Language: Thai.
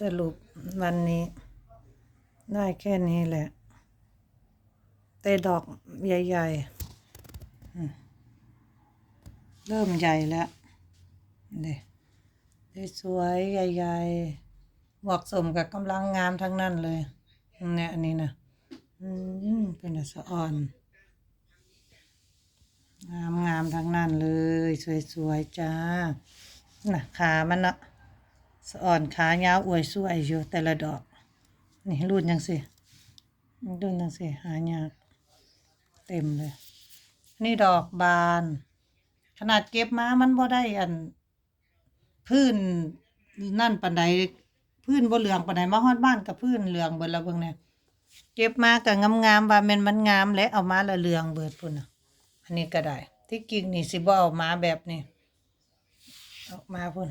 สรุปวันนี้ ได้แค่นี้แหละ แต่ดอกใหญ่ๆ เริ่มใหญ่แล้วนี่ได้สวยใหญ่ๆเหมาะสมกับกำลังงามทั้งนั้นเลยเนี่ยอันนี้นะอืมเป็นอัสอ่อน งามงามทั้งนั้นเลย สวยๆจ้า น่ะขามันเนาะ สะอ่อนขายาวอวยสวยอยู่แต่ละดอก นี่รุ่นยังสิรุ่นยังสิหายากเต็มเลย นี่ดอกบาน ขนาดเก็บมามันบ่ได้อัน พื้นนั่นปานใดพื้นบ่เหลืองปานใดมาฮอดบ้านกับพื้นเหลืองเบิดแล้วเบิ่งเนี่ยเก็บมาก็งามๆว่าแม่นมันงามและเอามาละเหลืองเบิดพุ่นน่ะอันนี้ก็ได้ ที่กิ่งนี่สิบ่เอามาแบบนี้ออกมาพุ่น